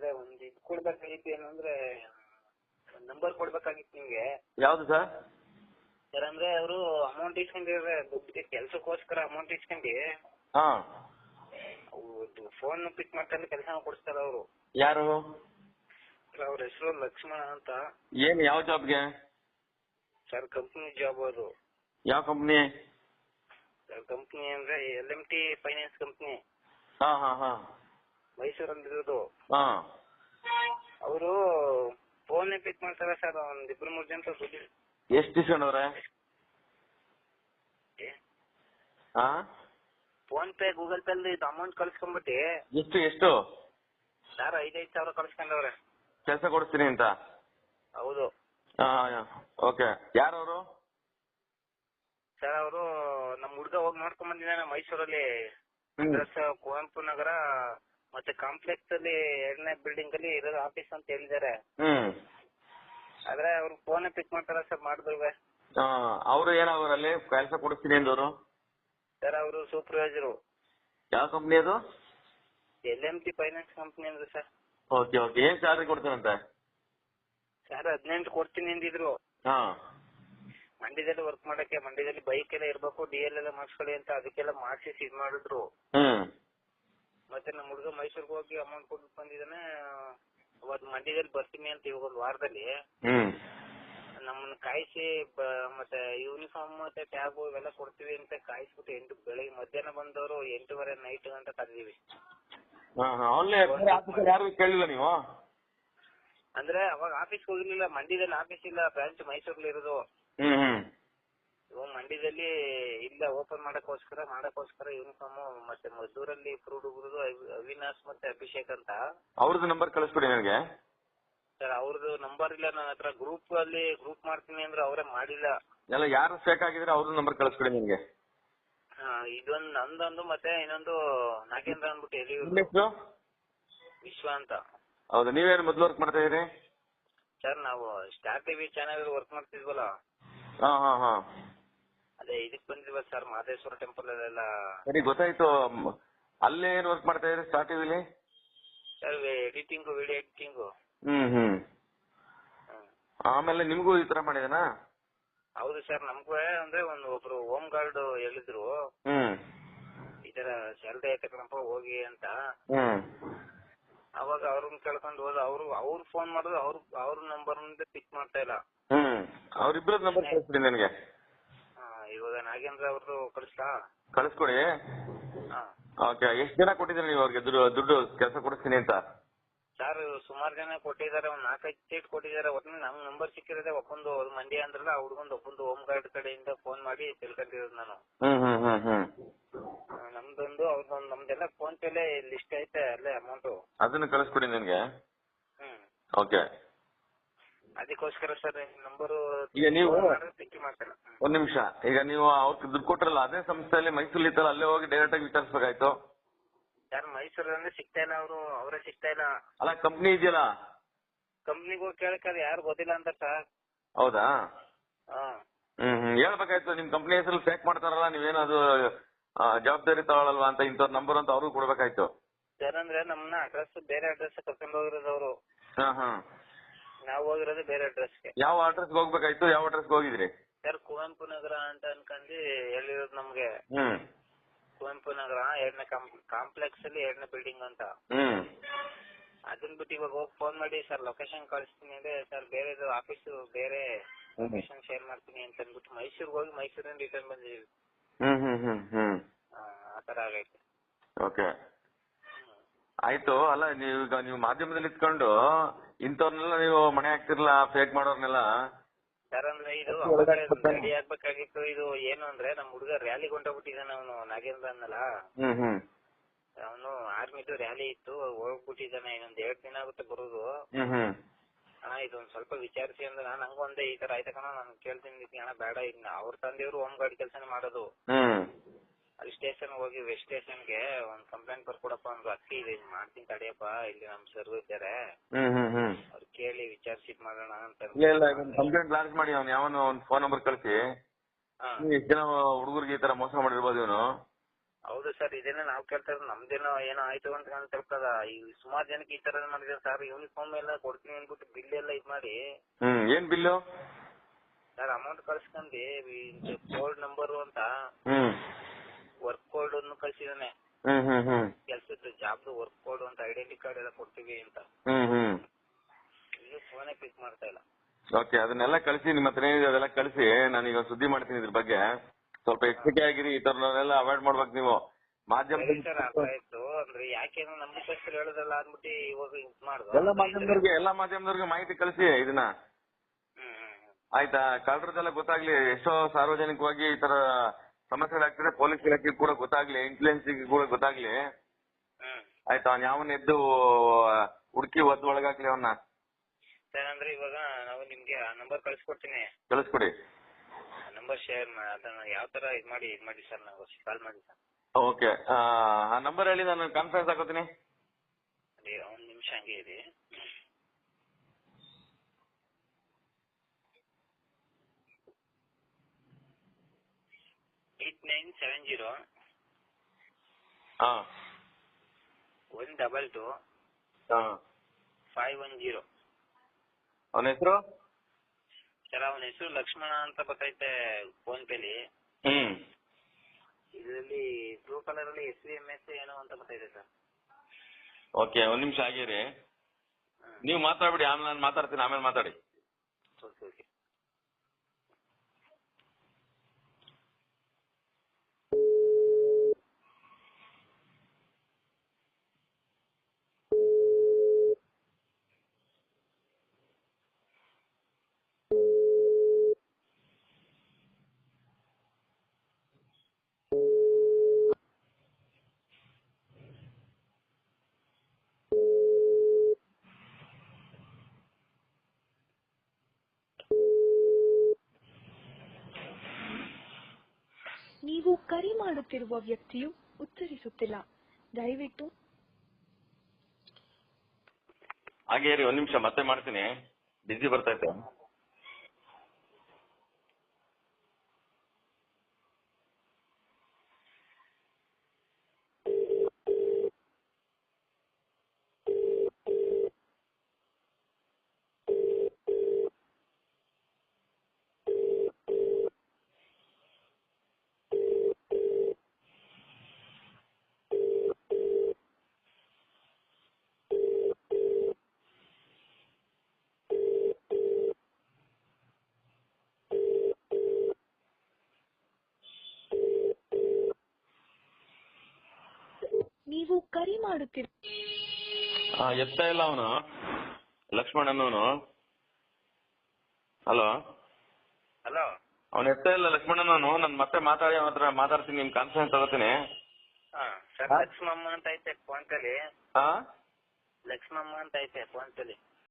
ಅಂದ್ರೆ ಒಂದ್ ಇದ್ ಕೊಡ್ಬೇಕಾಗಿತ್ತು ಏನಂದ್ರೆ ಒಂದ್ ನಂಬರ್ ಕೊಡ್ಬೇಕಾಗಿತ್ತು ನಿಮ್ಗೆ. ಯಾವ್ದು ಸರ್? ಸರ್ ಅಂದ್ರೆ ಅವರು ಅಮೌಂಟ್ ಇಸ್ಕೊಂಡಿದ್ರೆ ದುಡ್ಡು ಕೆಲ್ಸಕ್ಕೋಸ್ಕರ ಅಮೌಂಟ್ ಇಸ್ಕೊಂಡಿ ಹಾ. ಫೋನ್ ಪಿಕ್ ಮಾಡ್ತಾರೆ ಕೆಲಸ ಕೊಡಿಸ್ತಾರ ಅವರು. ಯಾರು? ಅವ್ರ ಹೆಸರು ಲಕ್ಷ್ಮಣ ಅಂತ. ಏನ್ ಯಾವ ಜಾಬ್ಗೆ? ಸರ್ ಕಂಪ್ನಿ ಜಾಬ್ ಅವರು ಯಾವ ಕಂಪ್ನಿ ಸರ್ ಕಂಪ್ನಿ ಅಂದ್ರೆ L M T finance company ಹಾ ಹಾ ಹಾ. ಮೈಸೂರಲ್ಲಿ ಇರೋದು ಹಾ. ಅವರು ಫೋನ್ ಪಿಕ್ ಮಾಡ್ತಾರೆ ಸರ್ ಒಂದ್ ಇಬ್ರು ಮೂರ್ ಜನ ದುಡ್ಡು. ಎಷ್ಟು ಇಸ್ಕೊಂಡವ್ರೆ ಹಾ? ಫೋನ್ ಪೇ ಗೂಗಲ್ ಪೇ ಅಲ್ಲಿ ಅಮೌಂಟ್ ಕಳ್ಸ್ಕೊಂಡ್ಬಿಟ್ಟಿ. ಎಷ್ಟು ಎಷ್ಟು? ಸರ್ ಐದೈದು ಸಾವಿರ ಕಳ್ಸ್ಕೊಂಡವ್ರೆ. ಕೆಲಸ ಕೊಡಿಸ್ತೀನಿ ಅಂತ? ಹೌದು. ಹಾ ಓಕೆ. ಯಾರವರು? ಸರ್ ಅವರು ನಮ್ ಹುಡ್ಗ ಹೋಗಿ ನೋಡ್ಕೊಂಡ್ ಬಂದಿದ್ದಾನೆ ಮೈಸೂರಲ್ಲಿ. ಅಡ್ರೆಸ್ ಕುವೆಂಪು ನಗರ ಮತ್ತೆ ಕಾಂಪ್ಲೆಕ್ಸ್ ಅಲ್ಲಿ ಎರಡನೇ ಬಿಲ್ಡಿಂಗ್ ಅಲ್ಲಿ ಇರೋದು ಆಫೀಸ್ ಅಂತ ಹೇಳಿದ್ದಾರೆ. ಹ್ಮ್. ಆದ್ರೆ ಅವ್ರು ಫೋನ್ ಪಿಕ್ ಮಾಡ್ತಾರ ಸರ್ ಮಾಡಿದ್ರೆ ಅವರು ಅವರು ಅವರಲ್ಲಿ ಕೆಲಸ ಕೊಡಿಸ್ತೀನಿ ಅಂದವರು? ಸರ್ ಅವರು ಸೂಪರ್ವೈಸರ್ ಯಾವ ಕಂಪ್ನಿ ಅದು? L M T finance company ಅಂದ್ರೆ ಸರ್ ಓಕೆ ಓಕೆ ಏನ್ ಸ್ಯಾಲ್ರಿ ಕೊಡ್ತಾರಂತೆ? ಸರ್ ಹದಿನೆಂಟು ಕೊಡ್ತೀನಿ ಅಂದಿದ್ರು. ಹಾ. ಮಂಡ್ಯದಲ್ಲಿ ವರ್ಕ್ ಮಾಡಕ್ಕೆ ಮಂಡ್ಯದಲ್ಲಿ ಬೈಕ್ ಎಲ್ಲ ಇರ್ಬೇಕು ಡಿ ಎಲ್ ಎಲ್ಲ ಮಾಡಿಸ್ಕೊಳ್ಳಿ ಅಂತ ಅದಕ್ಕೆಲ್ಲ ಮಾಡಿಸಿ ಇದ್ ಮಾಡಿದ್ರು. ಹ್ಮ್. ಮತ್ತೆ ನಮ್ಮ ಹುಡುಗ ಮೈಸೂರಿಗೆ ಹೋಗಿ ಅಮೌಂಟ್ ಕೊಟ್ಟು ಬಂದಿದ್ದಾನೆ. ಅವತ್ ಮಂಡ್ಯದಲ್ಲಿ ಬರ್ತೀನಿ ಅಂತ ಇವಾಗ ಒಂದ್ ವಾರದಲ್ಲಿ. ಹ್ಮ್. ನಮ್ಮನ್ನ ಕಾಯಿಸಿ ಮತ್ತೆ ಯೂನಿಫಾರ್ಮ್ ಮತ್ತೆ ಟ್ಯಾಬ್ ಇವೆಲ್ಲ ಕೊಡ್ತೀವಿ ಅಂತ ಕಾಯಿಸ್ಬಿಟ್ಟು ಎಂಟು ಬೆಳಿಗ್ಗೆ ಮಧ್ಯಾಹ್ನ ಬಂದವರು ಎಂಟೂವರೆ ನೈಟ್ ಅಂತ ಕರೆದಿವಿ ಹಾ ಹಾ ಯಾರು ಕೇಳಿಲ್ಲ ನೀವು? ಅಂದ್ರೆ ಅವಾಗ ಆಫೀಸ್ ಹೋಗಿರ್ಲಿಲ್ಲ ಮಂಡ್ಯದಲ್ಲಿ ಆಫೀಸ್ ಇಲ್ಲ ಬ್ರಾಂಚ್ ಮೈಸೂರಲ್ಲಿ ಇರೋದು. ಇವಾಗ ಮಂಡ್ಯದಲ್ಲಿ ಇಲ್ಲ ಓಪನ್ ಮಾಡಕ್ಕೋಸ್ಕರ ಮಾಡಕ್ಕೋಸ್ಕರ ಯೂನಿಫಾರ್ಮ್ ಮತ್ತೆ ಮದ್ದೂರಲ್ಲಿ ಇಬ್ರು ಹುಡುಗರು ಅವಿನಾಶ್ ಮತ್ತೆ ಅಭಿಷೇಕ್ ಅಂತ. ಅವ್ರದ್ದು ನಂಬರ್ ಕಳಿಸ್ಬಿಡಿ ನನಗೆ. ಸರ್ ಅವ್ರದ್ದು ನಂಬರ್ ಇಲ್ಲ ನನ್ನ ಹತ್ರ ಗ್ರೂಪ್ ಅಲ್ಲಿ ಗ್ರೂಪ್ ಮಾಡ್ತೀನಿ ಅಂದ್ರೆ ಅವರೇ ಮಾಡಿಲ್ಲ. ಎಲ್ಲ ಯಾರು ಫೇಕ್ ಆಗಿದ್ರೆ ಅವ್ರದ್ದು ನಂಬರ್ ಕಳಿಸ್ಬಿಡಿ ನನಗೆ. ಹಾ, ಇದೊಂದು ನಂದೊಂದು ಮತ್ತೆ ಇನ್ನೊಂದು ನಾಗೇಂದ್ರ ಅಂದ್ಬಿಟ್ಟು ಎಲ್ಲಿ ಹೆಸರು? ವಿಶ್ವ ಅಂತ. ಹೌದು ನೀವೇನು ಮೊದಲು ವರ್ಕ್ ಮಾಡ್ತಾ ಇದೀರಿ ಸರ್ ನಾವು ಸ್ಟಾರ್ ಟಿವಿ ಚಾನೆಲ್ ವರ್ಕ್ ಮಾಡ್ತಿದ್ವಲ್ಲ. ಹಾ ಹಾ ಹಾ. ಅದೇ ಇದಕ್ ಬಂದಿದ್ವಲ್ಲ ಸರ್ ಮಹದೇಶ್ವರ ಟೆಂಪಲ್ ಅಲ್ಲೆಲ್ಲ. ಸರಿ ಗೊತ್ತಾಯ್ತು. ಅಲ್ಲೇ ಏನ್ ವರ್ಕ್ ಮಾಡ್ತಾ ಇದ್ರಿ ಸ್ಟಾರ್ ಟಿವಿಲಿ sir editing video editing hmm hmm. ಆಮೇಲೆ ನಿಮಗೂ ಈ ತರ ಮಾಡಿದನಾ? ಹೌದು ಸರ್ ನಮ್ಗೂ ಅಂದ್ರೆ ಒಂದು ಒಬ್ರು ಹೋಮ್ ಗಾರ್ಡ್ ಹೇಳಿದ್ರು. ಹ್ಮ್. ಈ ತರ ಸ್ಯಾಲ್ರಿ ಐತಕ್ಕಂಪ ಹೋಗಿ ಅಂತ. ಹ್ಮ್. ಅವಾಗ ಅವ್ರನ್ನ ಕೇಳ್ಕೊಂಡು ಹೋದ ಅವ್ರು ಅವ್ರು ಫೋನ್ ಮಾಡಿದ್ರು ಅವ್ರ ಅವ್ರ ನಂಬರ್ ಪಿಕ್ ಮಾಡ್ತಾ ಇಲ್ಲ. ಹ್ಮ್. ಅವ್ರಿಬ್ರದ್ ನಂಬರ್ ಕಳಿಸ್ಬಿಡಿ ನನಗೆ. ನಾಗೇಂದ್ರ ಅವ್ರದ್ದು ಕಳಿಸ್ಲಾ? ಕಳಿಸ್ಕೊಡಿ. ಹಾ. ಓಕೆ ಎಷ್ಟು ಜನ ಕೊಟ್ಟಿದ್ದೀರಿ ನೀವು ಅವ್ರಿಗೆ ದುಡ್ಡು ದುಡ್ಡು ಕೆಲಸ ಕೊಡಿಸ್ತೀನಿ ಅಂತ? ಸರ್ ಸುಮಾರು ಜನ ಕೊಟ್ಟಿದ್ದಾರೆ ಒಂದ್ ನಾಲ್ಕೈದು ಸೀಟ್ ಕೊಟ್ಟಿದ್ದಾರೆ ಒಟ್ಟಿನ ನಮ್ ನಂಬರ್ ಸಿಕ್ಕಿರೋದೆ ಒಬ್ಬಂದು ಅವ್ರ ಮಂಡಿ ಅಂದ್ರಲ್ಲ ಆ ಹುಡ್ಗಂದು ಒಬ್ಬಂದು ಹೋಮ್ ಗಾರ್ಡ್ ಕಡೆಯಿಂದ ಫೋನ್ ಮಾಡಿ ತಿಳ್ಕೊಂಡಿರೋದು ನಾನು. ಹ್ಮ್ ಹ್ಮ್ ಹ್ಮ್ ಹ್ಮ್. ಆ, ನಮ್ದೊಂದು ಅವ್ರದೊಂದು ನಮ್ದೆಲ್ಲ ಫೋನ್ ಪೇಲೆ ಲಿಸ್ಟ್ ಐತೆ ಅಲ್ಲೇ ಅಮೌಂಟ್ ಅದನ್ನ ಕಳಿಸ್ಕೊಡಿ ನನಗೆ ಹ್ಮ್. ಓಕೆ. ಅದಕ್ಕೋಸ್ಕರ ಸರ್ ನಂಬರು ಈಗ ನೀವು- ಪಿಕ್ ಮಾಡ್ತಾರೆ ಒಂದ್ ನಿಮಿಷ. ಈಗ ನೀವು ಅವ್ರಿಗೆ ದುಡ್ಡು ಕೊಟ್ರಲ್ಲ ಅದೇ ಸಂಸ್ಥೆಯಲ್ಲಿ ಮೈಸೂರಲ್ಲಿ ಇತ್ತಲ್ಲ ಅಲ್ಲೇ ಹೋಗಿ ಡೈರೆಕ್ಟ್ ಆಗಿ ವಿಚಾರಿಸ್ಬೇಕಾಯ್ತು? ಯಾರು ಮೈಸೂರಲ್ಲಿ ಸಿಗ್ತಾ ಇಲ್ಲ ಅವರು ಅವರೇ ಸಿಗ್ತಾ ಇಲ್ಲ. ಅಲ್ಲ ಕಂಪ್ನಿ ಇದೆಯಲ್ಲ? ಕಂಪ್ನಿಗೆ ಹೋಗಿ ಕೇಳಕ್ಕೆ ಯಾರು ಗೊತ್ತಿಲ್ಲ ಅಂತ ಸರ್. ಹೌದಾ? ಹಾ. ಹ್ಮ್ ಹ್ಮ್. ಹೇಳ್ಬೇಕಾಯ್ತು ನಿಮ್ ಕಂಪ್ನಿ ಹೆಸರು ಫೇಕ್ ಮಾಡ್ತಾರಲ್ಲ ನೀವೇನದು ಜವಾಬ್ದಾರಿ ತಗೊಳಲ್ವಾ ಅಂತ ಇಂಥವ್ರ ನಂಬರ್ ಅಂತ ಅವ್ರಿಗೂ ಕೊಡ್ಬೇಕಾಯ್ತು. ಸರ್ ಅಂದ್ರೆ ನಮ್ಮನ್ನ ಅಡ್ರೆಸ್ ಬೇರೆ ಅಡ್ರೆಸ್ ಕರ್ಕೊಂಡು ಹೋಗಿರೋದು ಅವರು. ಹಾ ಹಾ. ನಾವು ಹೋಗಿರೋದು ಬೇರೆ ಅಡ್ರೆಸ್ಗೆ ಯಾವ ಅಡ್ರೆಸ್ಗೆ ಹೋಗ್ಬೇಕಾಯ್ತು? ಯಾವ ಅಡ್ರೆಸ್ಗೆ ಹೋಗಿದ್ರಿ? ಸರ್ ಕುವೆಂಪು ನಗರ ಅಂತ ಅನ್ಕೊಂಡಿ ಹೇಳಿರೋದು ನಮ್ಗೆ. ಹ್ಮ್. ಕುವೆಂಪು ನಗರ ಎರಡನೇ ಕಾಂಪ್ಲೆಕ್ಸ್ ಅಲ್ಲಿ ಎರಡನೇ ಬಿಲ್ಡಿಂಗ್ ಅಂತ. ಹ್ಮ್. ಅದನ್ ಬಿಟ್ಟು ಇವಾಗ ಹೋಗಿ ಫೋನ್ ಮಾಡಿ ಸರ್ ಲೊಕೇಶನ್ ಕಳಿಸ್ತೀನಿ ಅಂದ್ರೆ ಸರ್ ಬೇರೆದು ಆಫೀಸ್ ಬೇರೆ ಲೊಕೇಶನ್ ಶೇರ್ ಮಾಡ್ತೀನಿ ಅಂತ ಅಂದ್ಬಿಟ್ಟು ಮೈಸೂರಿಗೆ ಹೋಗಿ ಮೈಸೂರಿಂದ ರಿಟರ್ನ್ ಬಂದಿದ್ದೀವಿ ಹ್ಮ್ ಹ್ಮ್ ಹ್ಮ್ ಹ್ಮ್. ಆ, ಆ ತರ ಆಗೈತೆ. ಓಕೆ ಆಯ್ತು ಅಲ್ಲ ನೀವು ಈಗ ನೀವು ಮಾಧ್ಯಮದಲ್ಲಿ ಇಟ್ಕೊಂಡು ಇಂಥವ್ರನ್ನೆಲ್ಲ ನೀವು ಮನೆ ಹಾಕ್ತಿರಲ್ಲ ಫೇಕ್ ಮಾಡೋರ್ನೆಲ್ಲ? ಸರ್ ಅಂದ್ರೆ ಇದು. ರೆಡಿ ಆಗ್ಬೇಕಾಗಿತ್ತು. ಇದು ಏನು ಅಂದ್ರೆ ನಮ್ ಹುಡುಗ ರ್ಯಾಲಿ ಹೊಂಟೋಗ್ಬಿಟ್ಟಿದ್ದಾನೆ ಅವನು ನಾಗೇಂದ್ರ ಅನ್ನಲ್ಲ ಹ್ಮ್ ಹ್ಮ್. ಅವನು ಆರ್ಮಿದು ರ್ಯಾಲಿ ಇತ್ತು ಹೋಗ್ಬಿಟ್ಟಿದ್ದಾನೆ. ಇನ್ನೊಂದ್ ಎರಡ್ ದಿನ ಆಗುತ್ತೆ ಬರೋದು. ಹ್ಮ್ ಹ್ಮ್. ಅಣ್ಣ ಇದೊಂದ್ ಸ್ವಲ್ಪ ವಿಚಾರಿಸಿ ಅಂದ್ರೆ ನಾನು ಹಂಗೊಂದೇ ಈ ತರ ಆಯ್ತಾ ಕಣ ನಾನು ಕೇಳ್ತೀನಿ ಅಣ್ಣ ಬೇಡ ಇನ್ನ ಅವ್ರ ತಂದೆಯವರು ಹೋಮ್ ಗಾರ್ಡ್ ಕೆಲಸನೇ ಮಾಡೋದು. ಹ್ಮ್. ಅಲ್ಲಿ ಸ್ಟೇಷನ್ ಹೋಗಿ ವೆಸ್ಟ್ ಸ್ಟೇಷನ್ಗೆ ಒಂದ್ ಕಂಪ್ಲೇಂಟ್ ಬರ್ಕೊಡಪ್ಪ ಒಂದು ಅಕ್ಕಿ ಇದೆ ಇದ್ ಮಾಡ್ತೀನಿ ತಡಿಯಪ್ಪ ಇಲ್ಲಿ ನಮ್ ಸರ್ವ್ ಇದ್ದಾರೆ. ಹ್ಮ್ ಹ್ಮ್ ಹ್ಮ್. ಅವ್ರು ಕೇಳಿ ವಿಚಾರಿಸಿ ಇದ್ ಮಾಡೋಣ ಅಂತ ಇಲ್ಲ ಇಲ್ಲ ಕಂಪ್ಲೇಂಟ್ ಲಾಂಚ್ ಮಾಡಿ ಅವ್ನು ಯಾವನು ಒಂದ್ ಫೋನ್ ನಂಬರ್ ಕಳಿಸಿ. ಹಾ. ಎಷ್ಟು ಜನ ಹುಡುಗರಿಗೆ ಈ ತರ ಮೋಸ ಮಾಡಿರ್ಬೋದು ಇವನು. ಹೌದು ಸರ್ ಇದೇನೋ ನಾವು ಕೇಳ್ತಾ ಇರೋದು. ನಮ್ದೇನೋ ಏನೋ ಆಯ್ತು ಅಂತ ನಾನು ತಿಳ್ಕದ ಈ ಸುಮಾರು ಜನಕ್ಕೆ ಈ ತರ ಮಾಡಿದ್ರೆ ಸರ್ ಯೂನಿಫಾರ್ಮ್ ಎಲ್ಲ ಕೊಡ್ತೀನಿ ಅಂದ್ಬಿಟ್ಟು ಬಿಲ್ ಎಲ್ಲ ಇದ್ ಮಾಡಿ. ಹ್ಮ್ ಏನ್ ಬಿಲ್ಲು ಸರ್ ಅಮೌಂಟ್ ಕಳ್ಸ್ಕೊಂಡಿ ಕೋಡ್ ನಂಬರ್ ಅಂತ. ಹ್ಮ್. ವರ್ಕ್ ಕೋಡ್ ಅನ್ನು ಕಳ್ಸಿದಾನೆ ಕೆಲ್ಸದ್ದು ಜಾಬ್ದು ವರ್ಕ್ ಕೋಡ್ ಅಂತ ಐಡೆಂಟಿ ಕಾರ್ಡ್ ಎಲ್ಲ ಕೊಡ್ತೀವಿ ಅಂತ. ಫೋನ್ ಪಿಕ್ ಮಾಡ್ತಾ ಇಲ್ಲ. ಓಕೆ ಅದನ್ನೆಲ್ಲ ಕಳಿಸಿ ನಿಮ್ಮ ಹತ್ರ ಏನಿದೆ ಅದೆಲ್ಲ ಕಳಿಸಿ. ನಾನೀಗ ಸುದ್ದಿ ಮಾಡ್ತೀನಿ ಇದ್ರ ಬಗ್ಗೆ. ಸ್ವಲ್ಪ ಎಚ್ಚರಿಕೆ ಆಗಿರಿ ಈ ತರನೆಲ್ಲ ಅವಾಯ್ಡ್ ಮಾಡ್ಬೇಕು ನೀವು. ಎಲ್ಲ ಮಾಧ್ಯಮದವ್ರಿಗೆ ಎಲ್ಲ ಮಾಧ್ಯಮದವ್ರಿಗೆ ಮಾಹಿತಿ ಕಳಿಸಿ ಇದನ್ನ. ಆಯ್ತಾ? ಕಳ್ಳರದೆಲ್ಲ ಗೊತ್ತಾಗ್ಲಿ ಎಷ್ಟೋ ಸಾರ್ವಜನಿಕವಾಗಿ ಈ ತರ ಸಮಸ್ಯೆಗಳಾಗ್ತಿದೆ ಪೊಲೀಸ್ ಇಲಾಖೆಗೆ ಕೂಡ ಗೊತ್ತಾಗ್ಲಿ ಇಂಟೆಲಿಜೆನ್ಸ್ ಕೂಡ ಗೊತ್ತಾಗ್ಲಿ. ಹ್ಮ್ ಆಯ್ತಾ ಅವ್ನ ಯಾವನ್ ಎದ್ದು ಹುಡುಕಿ ಒದ್ದು ಒಳಗಾಗ್ಲಿ ಅವನ್ನ ಸರ್ ಅಂದ್ರೆ ಇವಾಗ ನಾವು ನಿಮ್ಗೆ ನಂಬರ್ ಕಳ್ಸ್ಕೊಡ್ತೀನಿ. ಕಳಿಸ್ಕೊಡಿ. ನಂಬರ್ ಶೇರ್ ಅದನ್ನ ಯಾವ ತರ ಇದ್ ಮಾಡಿ ಇದ್ ಮಾಡಿ ಸರ್ ನಾವು ಕಾಲ್ ಮಾಡಿ ಸರ್. ಓಕೆ ಆ ನಂಬರ್ ಹೇಳಿ ನಾನು ಕಾನ್ಫರೆನ್ಸ್ ಹಾಕೋತೀನಿ. ಒಂದ್ ನಿಮಿಷ ಹಂಗೆ ಇದೆ ಏಟ್ ನೈನ್ ಸೆವೆನ್ ಜೀರೋ ಹಾ. ಒನ್ ಡಬಲ್ ಟು ಹಾ. ಫೈವ್ ಒನ್ ಜೀರೋ ಅವನ ಹೆಸರು? ಸರ್ ಅವನ ಹೆಸರು ಲಕ್ಷ್ಮಣ ಅಂತ ಬರ್ತೈತೆ ಫೋನ್ ಪೇಲಿ ಹ್ಮ್. ಇದರಲ್ಲಿ ಬ್ಲೂ ಕಲರ್ ಅಲ್ಲಿ ಎಸ್ ವಿ ಎಂ ಎಸ್ ಏನೋ ಅಂತ ಬರ್ತೈತೆ ಸರ್. ಓಕೆ ಒಂದ್ ನಿಮಿಷ ಆಗಿರಿ. ನೀವು ಮಾತಾಡ್ಬಿಡಿ ಆಮೇಲೆ ನಾನು ಮಾತಾಡ್ತೀನಿ ಆಮೇಲೆ ಮಾತಾಡಿ. ಓಕೆ ಓಕೆ ನೀವು ಕರೆ ಮಾಡುತ್ತಿರುವ ವ್ಯಕ್ತಿಯು ಉತ್ತರಿಸುತ್ತಿಲ್ಲ. ದಯವಿಟ್ಟು. ಹಾಗೆ ಒಂದ್ ನಿಮಿಷ ಮತ್ತೆ ಮಾಡ್ತೀನಿ. ಬಿಸಿ ಬರ್ತೈತೆ ನೀವು ಕರೆ ಮಾಡುತ್ತೀರಿ? ಆ, ಎತ್ತಾ ಇಲ್ಲ ಅವನು. ಲಕ್ಷ್ಮಣ್ ಅನ್ನೋನು ಹಲೋ? ಹಲೋ? ಅವನು ಎತ್ತ ಇಲ್ಲ ಲಕ್ಷ್ಮಣ್ ಅನ್ನೋನು ನಾನು ಮತ್ತೆ ಮಾತಾಡಿ ಅವನ ಹತ್ರ ಮಾತಾಡ್ತೀನಿ ನಿಮ್ ಕಾನ್ಫರೆನ್ಸ್ ತಗೋತೀನಿ. ಲಕ್ಷ್ಮಮ್ಮ ಅಂತ ಐತೆ ಫೋನ್ ಕಲಿ ಹಾ? ಲಕ್ಷ್ಮಮ್ಮ ಅಂತ ಐತೆ ಫೋನ್ ಪೇಲಿ